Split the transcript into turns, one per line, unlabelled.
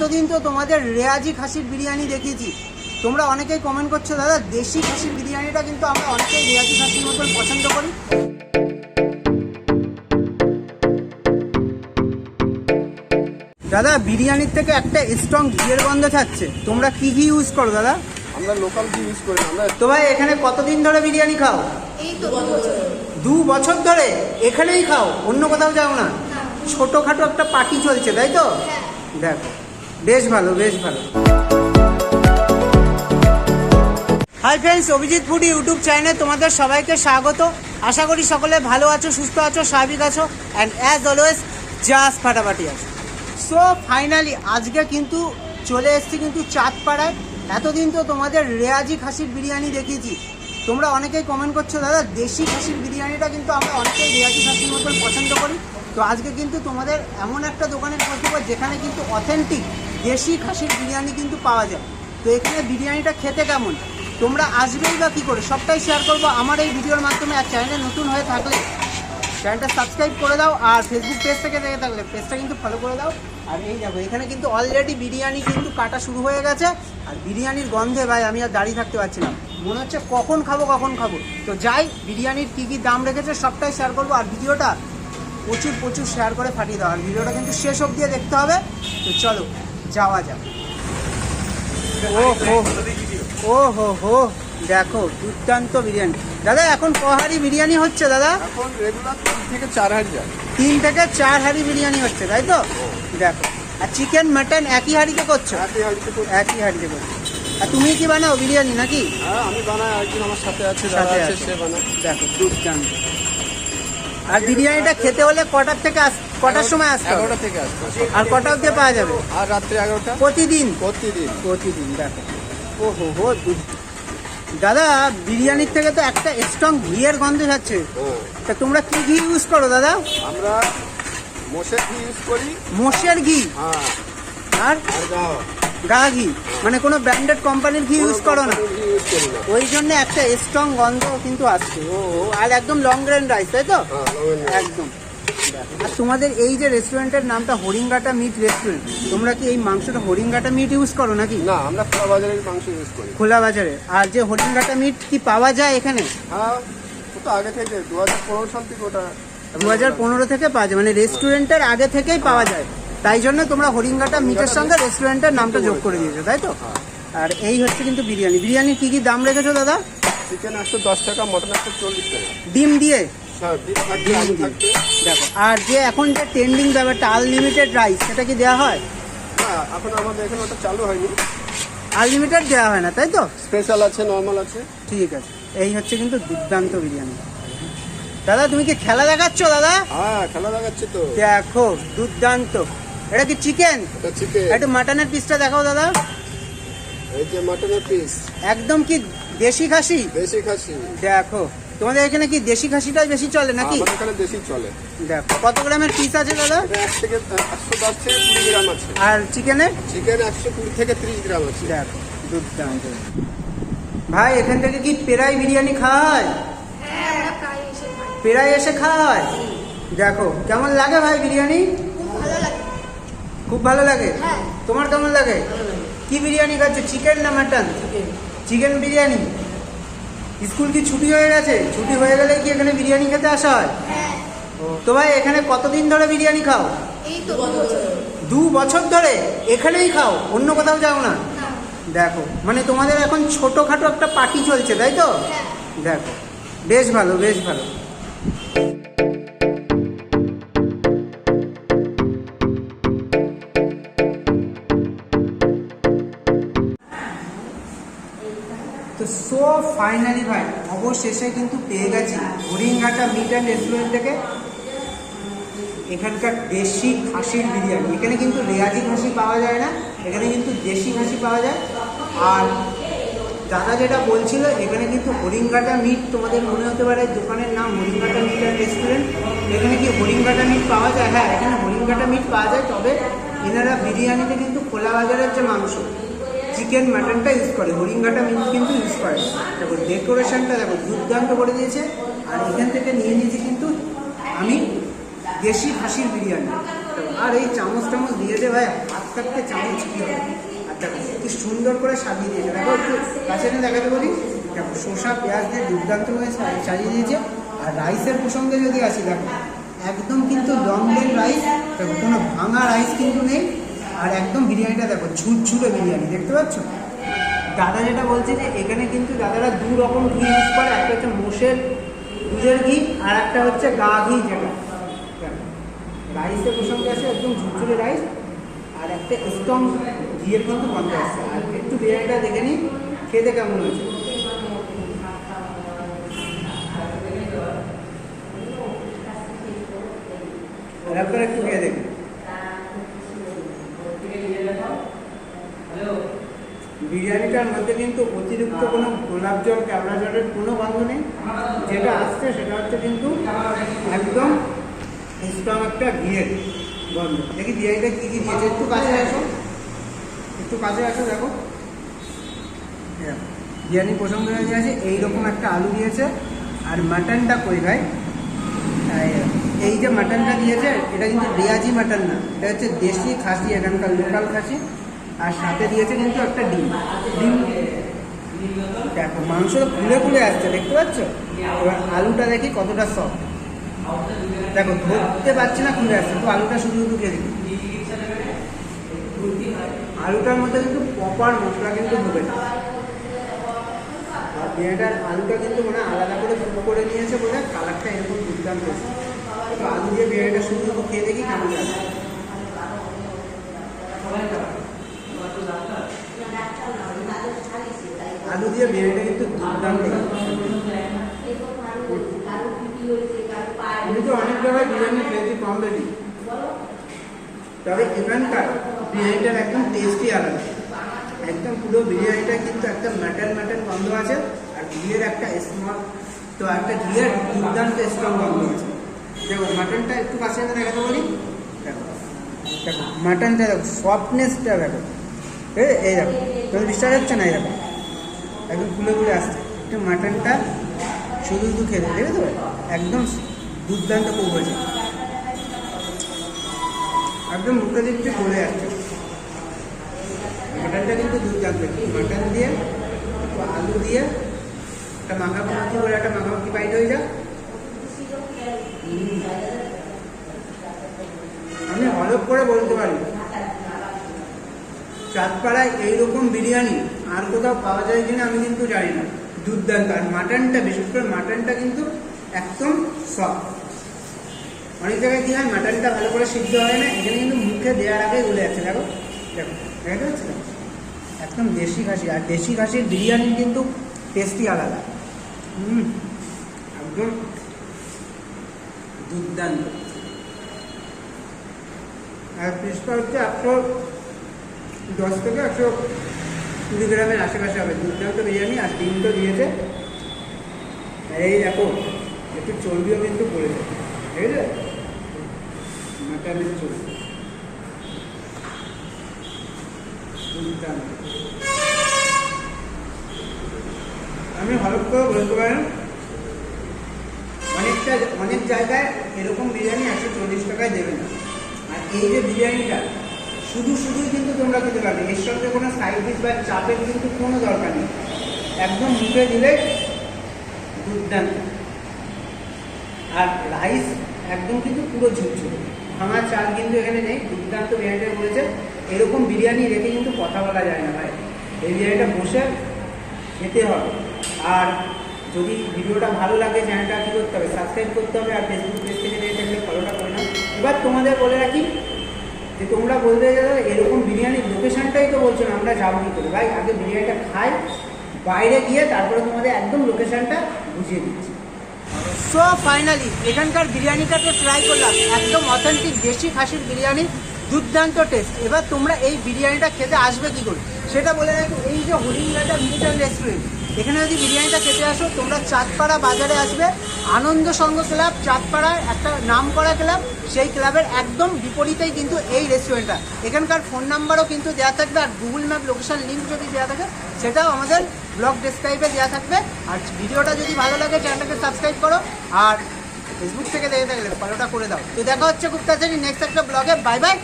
এতদিন তো তোমাদের রেয়াজি খাসির বিরিয়ানি দেখেছি তোমরা অনেকেই কমেন্ট করছ দাদা দেশি খাসির বিরিয়ানিটা কিন্তু আমরা অনেকেই রেয়াজি খাসির মতন পছন্দ করি। দাদা বিরিয়ানির থেকে একটা স্ট্রং ঘিয়ের গন্ধ থাকছে। তোমরা কি ঘি ইউজ করো দাদা?
আমরা লোকাল কি ইউজ করি আমরা
তো ভাই এখানে কতদিন ধরে বিরিয়ানি খাও?
এই তো দু বছর।
ধরে? এখানেই খাও অন্য কোথাও যাও না? ছোটখাটো একটা পার্টি চলছে তাই তো?
হ্যাঁ।
দেখো। বেশ ভালো বেশ ভালো। Hi friends Abhijit food YouTube চ্যানেলে তোমাদের সবাইকে স্বাগত। আশা করি সকলে ভালো আছো, সুস্থ আছো, স্বাভাবিক আছো অ্যান্ড অ্যাজ অলওয়েজ জাস ফাটাফাটি আছো। সো ফাইনালি আজকে কিন্তু চলে এসেছি কিন্তু চাঁদপাড়ায়। এতদিন তো তোমাদের রেয়াজি খাসির বিরিয়ানি দেখিয়েছি। তোমরা অনেকেই কমেন্ট করছ, দাদা, দেশি খাসির বিরিয়ানিটা কিন্তু আমরা অনেকেই রেয়াজি খাসির মতন পছন্দ করি। তো আজকে কিন্তু তোমাদের এমন একটা দোকানে পৌঁছবো যেখানে কিন্তু অথেন্টিক দেশি খাসির বিরিয়ানি কিন্তু পাওয়া যায়। তো এখানে বিরিয়ানিটা খেতে কেমন? তোমরা আসবেই বা কী করে? সবটাই শেয়ার করব আমার এই ভিডিওর মাধ্যমে। আর চ্যানেলে নতুন হয়ে থাকলে চ্যানেলটা সাবস্ক্রাইব করে দাও আর ফেসবুক পেজ থেকে দেখে থাকলে পেজটা কিন্তু ফলো করে দাও। আর এই দেখো, এখানে কিন্তু অলরেডি বিরিয়ানি কিন্তু কাটা শুরু হয়ে গেছে। আর বিরিয়ানির গন্ধে ভাই, আমি আর দাঁড়িয়ে থাকতে পারছি না। মনে হচ্ছে কখন খাব কখন খাব। তো যাই, বিরিয়ানির কী কী দাম রেখেছে সবটাই শেয়ার করব। আর ভিডিওটা প্রচুর প্রচুর শেয়ার করে ফাটিয়ে দাও। আর ভিডিওটা কিন্তু শেষ অবধি দেখতে হবে। তো চলো যাওয়া যাক। ও হো ও হো হো দেখো দুর্দান্ত বিরিয়ানি। দাদা এখন কহারি বিরিয়ানি হচ্ছে দাদা?
এখন রেগুলার তিন থেকে চার হাজার যায়
তিন থেকে চার হাঁড়ি বিরিয়ানি হচ্ছে তাই তো? দেখো। আর চিকেন মাটন একই হাঁড়িতে করছ?
একই হাঁড়িতে করি।
একই হাঁড়িতে করছ। আর তুমি কি বানাও বিরিয়ানি নাকি?
হ্যাঁ আমি বানাই একজন আমার সাথে আছে
সাথে।
সে বানায়।
দেখো দুর্দান্ত। আর বিরিয়ানিটা খেতে হলে কটার থেকে আস কটার সময় আসতে?
এগারোটা থেকে আসবে
আর কটা অবধি পাওয়া যাবে?
আর রাত্রে এগারোটা?
প্রতিদিন?
প্রতিদিন।
প্রতিদিন দেখো। ও হো হো দাদা বিরিয়ানির থেকে তো একটা স্ট্রং ঘিয়ের গন্ধ যাচ্ছে। তা তোমরা কি ঘি ইউজ করো দাদা?
আমরা মোষের ঘি ইউজ করি।
মোষের ঘি?
হ্যাঁ।
আর?
আর
গা ঘি। মানে কোনো ব্র্যান্ডেড কোম্পানির ঘি ইউজ করো না। ওই জন্য একটা স্ট্রং গন্ধ কিন্তু আসছে। ও আর একদম লং গ্রেন রাইস তাই তো?
হ্যাঁ।
একদম। আর তোমাদের এই যে রেস্টুরেন্টের নামটা হরিঙ্গাটা মিট রেস্টুরেন্ট তোমরা কি এই মাংসটা হরিঙ্গাটা মিট ইউজ করো নাকি?
না আমরা খোলা বাজারের মাংস ইউজ করি।
খোলা বাজারে। আর যে হরিঙ্গাটা মিট কি পাওয়া যায় এখানে?
হ্যাঁ তো আগে থেকে দু হাজার পনেরো সাল থেকে ওটা
দু হাজার পনেরো থেকে পাওয়া যায়। মানে রেস্টুরেন্টের আগে থেকেই পাওয়া যায়। তাই জন্য তোমরা হরিঙ্গাটা মিটের সঙ্গে রেস্টুরেন্টের নামটা যোগ করে দিয়েছ তাই তো? আর এই হচ্ছে কিন্তু বিরিয়ানি। বিরিয়ানির কি কি দাম রেখেছো দাদা?
চিকেন একশো দশ টাকা মটন একশো চল্লিশ টাকা।
ডিম দিয়ে?
হ্যাঁ
দেখো আর যে এখন যে ট্রেন্ডিং ব্যাপারটা আনলিমিটেড রাইস সেটা কি দেওয়া হয়?
এখন আমাদের এখানে ওটা চালু হয়নি।
আনলিমিটেড দেওয়া হয় না তাই তো?
স্পেশাল আছে নর্মাল আছে।
ঠিক আছে। এই হচ্ছে কিন্তু দুর্দান্ত বিরিয়ানি। দাদা তুমি কি খেলা দেখাচ্ছ দাদা?
হ্যাঁ খেলা দেখাচ্ছে তো।
দেখো দুর্দান্ত। এটা কি চিকেন
এটা চিকেন
একটু মাটনের পিসটা দেখাও দাদা।
এই যে মাটনের পিস
একদম কি দেশি খাসি?
দেশি খাসি।
দেখো তোমাদের এখানে কি দেশি খাসিটাই বেশি চলে নাকি?
আমাদের এখানে দেশি চলে।
দেখো কত গ্রামের পিস আছে দাদা?
এক থেকে একশো দশ থেকে কুড়ি গ্রাম আছে।
আর চিকেনে
চিকেন একশো কুড়ি থেকে ত্রিশ গ্রাম আছে।
দেখো দুর্দান্ত। ভাই এখান থেকে কি পেরাই বিরিয়ানি খাওয়া হয়
আমরা এসে খাই
পেরাই এসে খাওয়া হয় দেখো কেমন লাগে ভাই বিরিয়ানি?
খুব ভালো লাগে? হ্যাঁ।
তোমার কেমন লাগে? কি বিরিয়ানি খাচ্ছ? চিকেন না মাটন চিকেন বিরিয়ানি? স্কুল কি ছুটি হয়ে গেছে? ছুটি হয়ে গেলে কি এখানে বিরিয়ানি খেতে আসা হয়?
হ্যাঁ।
তো ভাই এখানে কতদিন ধরে বিরিয়ানি খাও?
তো দু বছর
ধরে। এখানেই খাও? অন্য কোথাও যাও না?
না।
দেখো মানে তোমাদের এখন ছোটোখাটো একটা পার্টি চলছে তাই তো?
হ্যাঁ।
দেখো বেশ ভালো বেশ ভালো। ফাইনালি ভাই, অবশেষে কিন্তু পেয়ে গেছি হরিণঘাটা মিট অ্যান্ড রেস্টুরেন্ট থেকে এখানকার দেশি খাসির বিরিয়ানি। এখানে কিন্তু রেয়াজি খাসি পাওয়া যায় না, এখানে কিন্তু দেশি খাসি পাওয়া যায়। আর দাদা যেটা বলছিল, এখানে কিন্তু হরিণঘাটা মিট তোমাদের মনে হতে পারে দোকানের নাম হরিণঘাটা মিট অ্যান্ড রেস্টুরেন্ট এখানে কি হরিণঘাটা মিট পাওয়া যায়? হ্যাঁ এখানে হরিণঘাটা মিট পাওয়া যায়, তবে এনারা বিরিয়ানিতে কিন্তু খোলা বাজারের যে মাংস চিকেন মাটনটা ইউজ করে, হরিণঘাটা মিট কিন্তু ইউজ করে। দেখো ডেকোরেশনটা দেখো, দুর্দান্ত করে দিয়েছে। আর এখান থেকে নিয়ে নিয়েছি কিন্তু আমি দেশি খাসির বিরিয়ানি। আর এই চামচ টামচ দিয়ে দিয়েছে ভাই হাতটা থাকতে চামচ কি হবে? আর দেখো, কি সুন্দর করে সাজিয়ে দিয়েছে। দেখো, একটু কাছে দেখাতে বলি। দেখো, শসা, পেঁয়াজ দিয়ে দুর্দান্ত সা- সাজিয়ে দিয়েছে। আর রাইসের প্রসঙ্গে যদি আসি, দেখো, একদম কিন্তু লং রাইস দেখো, কোনো ভাঙা রাইস কিন্তু নেই। আর একদম বিরিয়ানিটা দেখো, ঝুরঝুরে বিরিয়ানি, দেখতে পাচ্ছ? দাদা যেটা বলছে যে এখানে কিন্তু দাদারা দু রকম ঘি ইউজ করে, একটা হচ্ছে মোষের দুধের ঘি আর একটা হচ্ছে গা ঘি যেটা। রাইসের প্রসঙ্গে আছে একদম ঝুরঝুরে রাইস আর একটা স্ট্রং ঘিয়ের কিন্তু গন্ধ আসছে। আর একটু বিরিয়ানিটা দেখে নিই খেতে কেমন হয়েছে। একটু খেয়ে দেখি। বিরিয়ানিটার মধ্যে কিন্তু অতিরিক্ত কোনো গোলাপ জল ক্যাবলা জলের কোনো গন্ধ নেই। যেটা আসছে সেটা হচ্ছে কিন্তু একদম স্ট্রং একটা ঘিয়ের গন্ধ। দেখি বিরিয়ানিটা কী কী দিয়েছে। একটু কাছে আসো। একটু কাছে আসো দেখো। হ্যাঁ, বিরিয়ানি প্রসঙ্গ হয়ে আছে এইরকম একটা আলু দিয়েছে। আর মাটনটা কই ভাই? এই যে মাটনটা দিয়েছে এটা কিন্তু রিয়াজি মাটন না। এটা হচ্ছে দেশি খাসি এখানকার লোকাল খাসি। আর সাথে দিয়েছে কিন্তু একটা ডিম। ডিম, দেখো, মাংস ফুলে ফুলে আসছে, দেখতে পাচ্ছ? এবার আলুটা দেখি কতটা সফট দেখো, ধরতে পারছি না খুলে আসছে তো আলুটা শুধু শুধু খেয়ে আলুটার মধ্যে কিন্তু প্রপার মশলা কিন্তু ঢুকে না। আর বিরিয়ানিটার আলুটা কিন্তু মানে আলাদা করে ফুল করে নিয়েছে বলে কালারটা এরকম দুর্দান্ত আলু দিয়ে বিরিয়ানিটা শুধু শুধু খেয়ে দেখি কেমন লাগে। আলু দিয়ে বিরিয়ানিটা কিন্তু দুর্দান্ত। আমি তো অনেক জায়গায় বিরিয়ানি খেয়েছি কম বেশি তবে এখানকার বিরিয়ানিটার একদম টেস্টই আলাদা। একদম পুরো বিরিয়ানিটা কিন্তু একটা মাটন মাটন গন্ধ আছে, আর ঘিয়ের একটা স্মল তো একটা ঘিয়ের দুর্দান্ত স্ট্রং গন্ধ আছে। দেখো মাটনটা একটু কাছে এনে দেখাতে বলি। দেখো দেখো মাটনটা দেখো সফটনেসটা দেখো। এই দেখো তোমার বিশ্বাস হচ্ছে না এই দেখো একদম ফুলে ফুলে আসছে। একটু মাটনটা শুধু শুধু খেতে দেখবে তো? একদম দুর্দান্ত খুব হয়েছে। একদম মুখে দিচ্ছে চলে যাচ্ছে। মাটনটা কিন্তু দুর্দান্ত। মাটন দিয়ে, আলু দিয়ে, একটা মাখামাখি করে একটা মাখামাখি বাইট হয়ে যাক। আমি হলপ করে বলতে পারি। চাঁদপাড়ায় এইরকম বিরিয়ানি আর কোথাও পাওয়া যায় কিনা আমি কিন্তু জানি না। দুর্দান্ত। আর মাটনটা, বিশেষ করে মাটনটা কিন্তু একদম সফট অনেক জায়গায় কি হয়, মাটনটা ভালো করে সিদ্ধ হয় না, এখানে কিন্তু মুখে দেওয়ার আগে গলে যাচ্ছে, দেখো দেখো দেখা যাচ্ছে? একদম দেশি খাসি। আর দেশি খাসির বিরিয়ানি কিন্তু টেস্টি আলাদা। হুম, একদম দুর্দান্ত। আর পিসটা হচ্ছে একশো দশ থেকে একশো কুড়ি গ্রামের আশেপাশে হবে। দুর্দান্ত বিরিয়ানি আর ডিম তো দিয়েছে। এই দেখো, একটু চর্বিও কিন্তু পড়েছে। ঠিক আছে? মাটনের চর্বি। আমি হলপ করে বলতে পারেন। অনেকটা অনেক জায়গায় এরকম বিরিয়ানি একশো চল্লিশ টাকায় দেবে না। আর এই যে বিরিয়ানিটা শুধু শুধুই কিন্তু তোমরা খেতে পারবে। এর কোনো সাইড ডিশ বা চাপের কিন্তু কোনো দরকার নেই। একদম মুখে দিলে দুর্দান্ত। আর রাইস একদম কিন্তু পুরো ঝুরঝুরে। ভাঙা চাল কিন্তু এখানে নেই, দুর্দান্ত বিরিয়ানিটা বলেছে। এরকম বিরিয়ানি রেখে কিন্তু কথা বলা যায় না ভাই। এই বিরিয়ানিটা বসে খেতে হবে। আর যদি ভিডিওটা ভালো লাগে চ্যানেলটা কী করতে হবে? সাবস্ক্রাইব করতে হবে। আর ফেসবুক পেজ থেকে দেখে থাকলে ফলোটা করে নাও। এবার তোমাদের বলে রাখি যে তোমরা বলতে যাবে এরকম বিরিয়ানির লোকেশনটাই তো বলছো আমরা যাব কী করে? ভাই, আগে বিরিয়ানিটা খাই, বাইরে গিয়ে তারপরে তোমাদের একদম লোকেশনটা বুঝিয়ে দিচ্ছি। সো ফাইনালি এখানকার বিরিয়ানিটা তো ট্রাই করলাম। একদম অথেন্টিক দেশি খাসির বিরিয়ানি, দুর্দান্ত টেস্ট এবার তোমরা এই বিরিয়ানিটা খেতে আসবে কী করে? সেটা বলে রাখি, এই যে হরিণঘাটা মিলিটারি রেস্টুরেন্ট এখানে যদি বিরিয়ানিটা খেতে আসো, তোমরা চাঁদপাড়া বাজারে আসবে। আনন্দ সংঘ ক্লাব, চাঁদপাড়ায় একটা নাম করা ক্লাব, সেই ক্লাবের একদম বিপরীতেই কিন্তু এই রেস্টুরেন্টটা এখানকার ফোন নাম্বারও কিন্তু দেওয়া থাকবে আর গুগল ম্যাপ লোকেশন লিঙ্ক যদি দেওয়া থাকে, সেটাও আমাদের ব্লগ ডেসক্রাইবে দেওয়া থাকবে। আর ভিডিওটা যদি ভালো লাগে চ্যানেলটাকে সাবস্ক্রাইব করো। আর ফেসবুক থেকে দেখে থাকলে ফলোটা করে দাও। তো দেখা হচ্ছে খুব তাড়াতাড়ি নেক্সট একটা ব্লগে বাই বাই